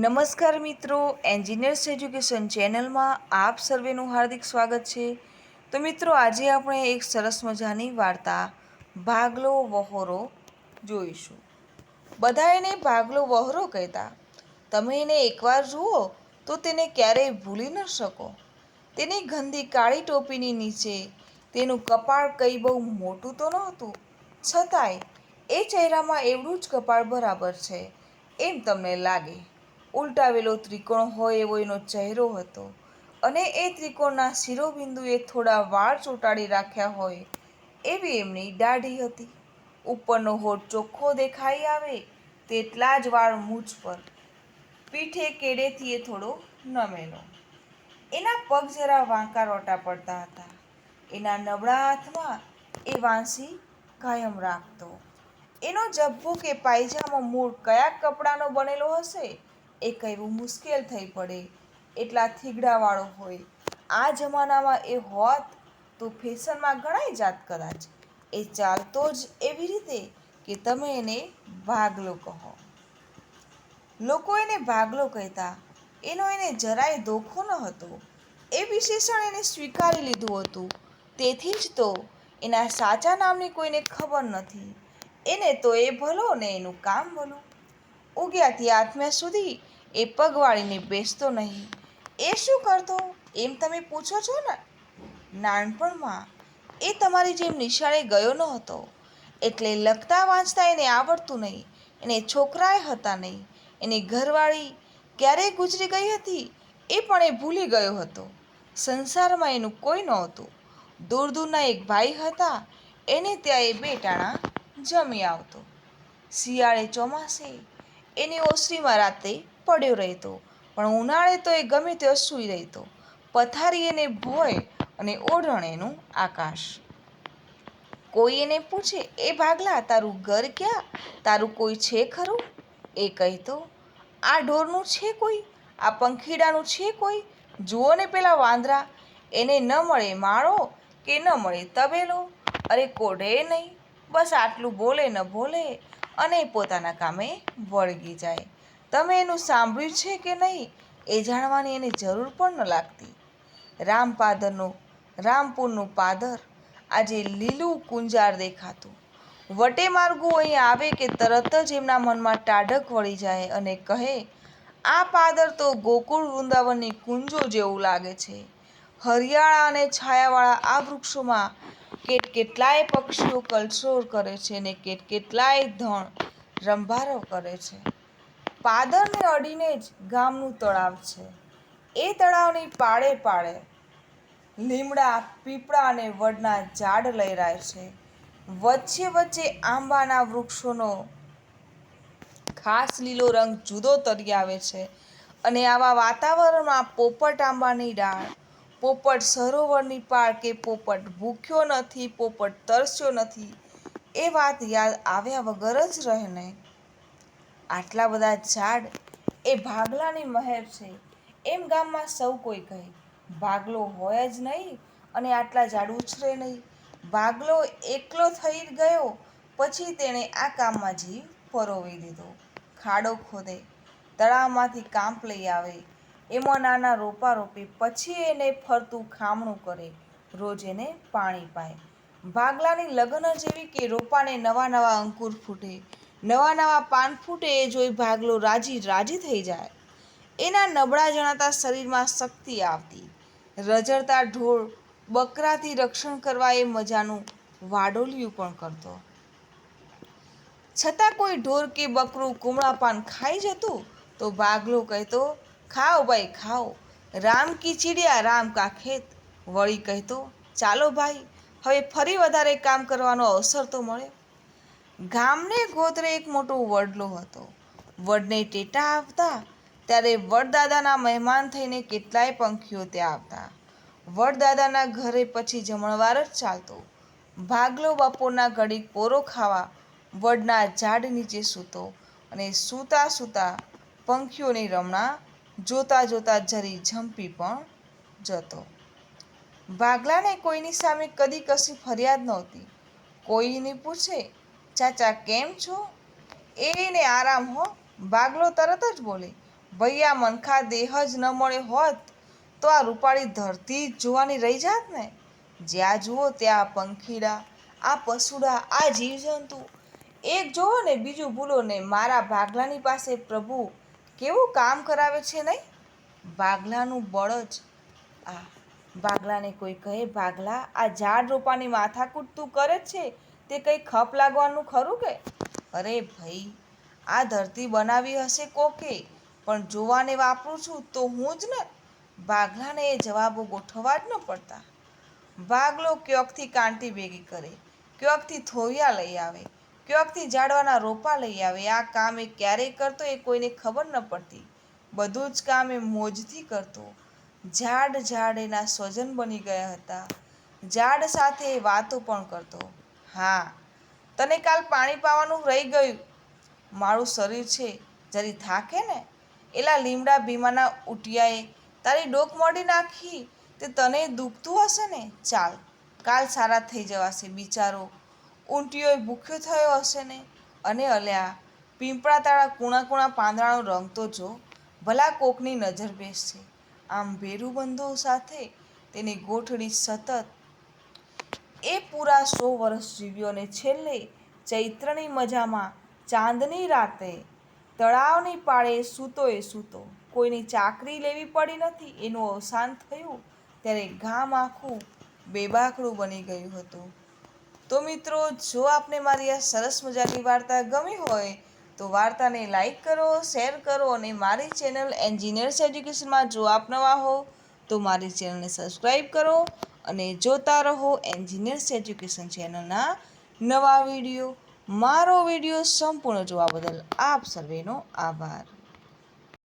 નમસ્કાર મિત્રો engineers education ચેનલમાં આપ સર્વેનું હાર્દિક સ્વાગત છે. તો મિત્રો, આજે આપણે એક સરસ મજાની વાર્તા, ભાગલો વહોરો, જોઈશું. બધા એને ભાગલો વહોરો કહેતા. તમે એને એકવાર જુઓ, તો તેને ક્યારેય ભૂલી ન શકો. તેની ગંદી કાળી ટોપીની નીચે, તેનું કપાળ કંઈ બહુ મોટું તો નહોતું. છતાંય, એ ચહેરામાં એવડું જ કપાળ બરાબર છે, એમ તમને લાગે. ઉલટાવેલો ત્રિકોણ હોય એવો એનો ચહેરો હતો. અને એ ત્રિકોણના શિરોબિંદુએ થોડા વાળ ચોંટાડી રાખ્યા હોય એવી એમની દાઢી હતી. ઉપરનો હોઠ ચોખ્ખો દેખાઈ આવે તેટલા જ વાળ મૂછ પર. પીઠે કેડેથી એ થોડો નમેલો. એના પગ જરા વાંકા રોટા પડતા હતા. એના નબળા હાથમાં એ વાંસી કાયમ રાખતો. એનો જબ્બો કે પાયજામો મૂળ કયા કપડાનો બનેલો હશે? એ કહેવું મુશ્કેલ થઈ પડે, એટલા થીગડાવાળો હોય. આ જમાનામાં એ હોત તો ફેશનમાં ગણાય જાત કદાચ. એ ચાલતો જ એવી રીતે કે તમે એને ભાગલો કહો. લોકો એને ભાગલો કહેતા, એનો એને જરાય ધોખો ન હતો. એ વિશેષણ એને સ્વીકારી લીધું હતું. તેથી જ તો એના સાચા નામની કોઈને ખબર નથી. એને તો એ ભલો ને એનું કામ ભલું. ઉગ્યાથી આત્મ્યા સુધી એ પગવાળીને બેસતો નહીં. એ શું કરતો? એમ તમે પૂછો છો ને? નાનપણમાં. એ તમારી જેમ નિશાળે ગયો ન હતો. એટલે લખતા વાંચતા એને આવડતું નહીં. એને છોકરાએ હતા નહીં. એની ઘરવાળી ક્યારે ગુજરી ગઈ હતી? એ પણ એ ભૂલી ગયો હતો. સંસારમાં એનું કોઈ નહોતું. દૂર દૂરના એક ભાઈ હતા. એને ત્યાં એ બે ટાણા જમી આવતો. શિયાળે ચોમાસે એની ઓસરીમાં રાતે પડ્યો રહેતો. પણ ઉનાળે તો એ ગમે ત્યાં સૂઈ રહેતો. પથારી એને ભોય અને ઓઢણ એનું આકાશ. કોઈ એને પૂછે, એ ભાગલા, તારું ઘર ક્યાં? તારું કોઈ છે ખરું? એ કહેતો, આ ઢોરનું છે કોઈ? આ પંખીડાનું છે કોઈ? જુઓ ને પેલા વાંદરા. એને ન મળે માળો કે ન મળે તબેલો. અરે કોઢે નહીં. બસ આટલું બોલે ન બોલે. અને પોતાના કામે વળગી જાય. તમે એનું સાંભળ્યું છે કે નહીં? એ જાણવાની એને જરૂર પણ ન લાગતી. રામપાદરનું, રામપુરનું પાદર આજે લીલું કુંજાર દેખાતું. વટે માર્ગો અહીં આવે કે તરત જ એમના મનમાં ટાઢક વળી જાય અને કહે, આ પાદર તો ગોકુળ વૃંદાવનની કુંજો જેવું લાગે છે. હરિયાળા અને છાયાવાળા આ વૃક્ષોમાં કેટ કેટલાય પક્ષીઓ કલસોર કરે છે ને કેટ કેટલાય ધણ રંભારો કરે છે. પાદરને અડીને જ ગામનું તળાવ છે. એ તળાવની પાળે પાળે લીમડા, પીપળા અને વડના ઝાડ લહેરાય છે. વચ્ચે વચ્ચે આંબાના વૃક્ષોનો ખાસ લીલો રંગ જુદો તરી આવે છે અને આવા વાતાવરણમાં પોપટ આંબાની ડાળ પોપટ સરોવરની પાળ કે પોપટ ભૂખ્યો નથી, પોપટ તરસ્યો નથી, એ વાત યાદ આવ્યા વગર જ રહે ને આટલા બધા ઝાડ એ ભાગલાની મહેર છે, એમ ગામમાં સૌ કોઈ કહે. ભાગલો હોય જ નહીં અને આટલા ઝાડ ઉછરે નહીં. ભાગલો એકલો થઈ ગયો, પછી તેણે આ કામમાં જીવ પરોવી દીધો. ખાડો ખોદે, તળાવમાંથી કાંપ લઈ આવે એમાં નાના રોપા રોપે પછી એને ફરતું ખામણું કરે, રોજ એને પાણી પાય. ભાગલાની લગ્ન જેવી કે રોપાને નવા નવા અંકુર ફૂટે, નવા નવા પાન ફૂટે એ જોઈ ભાગલો રાજી રાજી થઈ જાય. એના નબળા જણાતા શરીરમાં શક્તિ આવતી. રજડતા ઢોળ, બકરાથી રક્ષણ કરવા એ મજાનું વાડોલિયું પણ કરતો. છતાં કોઈ ઢોર કે બકરું કુમળા પાન ખાઈ જતું? તો ભાગલો કહેતો ખાઓ ભાઈ, ખાઓ. રામ કી ચીડિયા રામ કા ખેત. વળી કહેતો ચાલો ભાઈ, હવે ફરી વધારે કામ કરવાનો અવસર તો મળ્યો ગામને ગોત્રે એક મોટો વડલો હતો. વડને ટેટા આવતા ત્યારે વડદાદાના મહેમાન થઈને કેટલાય પંખીઓ ત્યાં આવતા. વડદાદાના ઘરે પછી જમણવાર જ ચાલતો. ભાગલો બપોરના ઘડીક પોરો ખાવા, વડના ઝાડ નીચે સૂતો અને સૂતા સૂતા પંખીઓની રમણા જોતા જોતા જરી ઝંપી પણ જતો. ભાગલાને કોઈની સામે કદી કશી ફરિયાદ નહોતી. કોઈને પૂછે, ચાચા, કેમ છો? એને આરામ હો ભાગલો તરત જ બોલે, ભૈયા મનખા દેહ જ ન મળે હોત, તો આ રૂપાળી ધરતી જ જોવાની રહી જાત ને? જ્યાં જુઓ ત્યાં પંખીડા, આ પશુડા, આ જીવજંતુ. એક જુઓ ને બીજું ભૂલો ને મારા ભાગલાની પાસે પ્રભુ કેવું કામ કરાવે છે નહીં? ભાગલાનું બળ જ. આ ભાગલાને કોઈ કહે ભાગલા આ ઝાડ રોપાની માથાકૂટ તું કરે જ છે? તે કંઈ ખપ લાગવાનું ખરું કે? અરે ભાઈ, આ ધરતી બનાવી હશે કોકે? પણ જોવાને વાપરું છું તો હું જ ને. ભાગલાને એ જવાબો ગોઠવવા જ ન પડતા. ભાગલો ક્યોકથી કાંટી ભેગી કરે, ક્યોકથી થોવિયા લઈ આવે? ક્યોકથી ઝાડવાના રોપા લઈ આવે, આ કામ એ ક્યારેય કરતો એ કોઈને ખબર ન પડતી. બધું જ કામ એ મોજથી કરતો. ઝાડ ઝાડ એના સ્વજન બની ગયા હતા. ઝાડ સાથે વાતો પણ કરતો. હા, તને કાલ પાણી પાવાનું રહી ગયું. મારું શરીર છે, જરી થાકે ને? એલા લીમડા ભીમાના ઉટિયાએ તારી ડોક મોડી નાખી, તે તને દુખતું હશે ને? ચાલ, કાલ સારા થઈ જવાશે બિચારો. ઊંટિયો ભૂખ્યો થયો હશે ને? અને અલ્યા, પીંપળા તાળા કૂણા કૂણા પાંદડાનો રંગ તો જો, ભલા કોકની નજર બેસશે. આમ ભેરુબંધો સાથે તેની ગોઠડી સતત. એ પૂરા સો વર્ષ જીવ્યો ને છેલ્લે ચૈત્રની મજામાં ચાંદની રાતે તળાવની પાળે સૂતો એ સૂતો. કોઈની ચાકરી લેવી પડી નથી, એનું અવસાન થયું ત્યારે ગામ આખું બેબાકડું બની ગયું હતું. તો મિત્રો, જો આપને મારી આ સરસ મજાની વાર્તા ગમી હોય, તો વાર્તાને લાઈક કરો, શેર કરો અને મારી ચેનલ એન્જિનિયર્સ એજ્યુકેશનમાં જો આપ નવા હો, તો મારી ચેનલને સબસ્ક્રાઈબ કરો અને જોતા રહો એન્જિનિયર્સ એજ્યુકેશન ચેનલના નવા વીડિયો. મારો વીડિયો સંપૂર્ણ જોવા બદલ આપ સર્વેનો આભાર.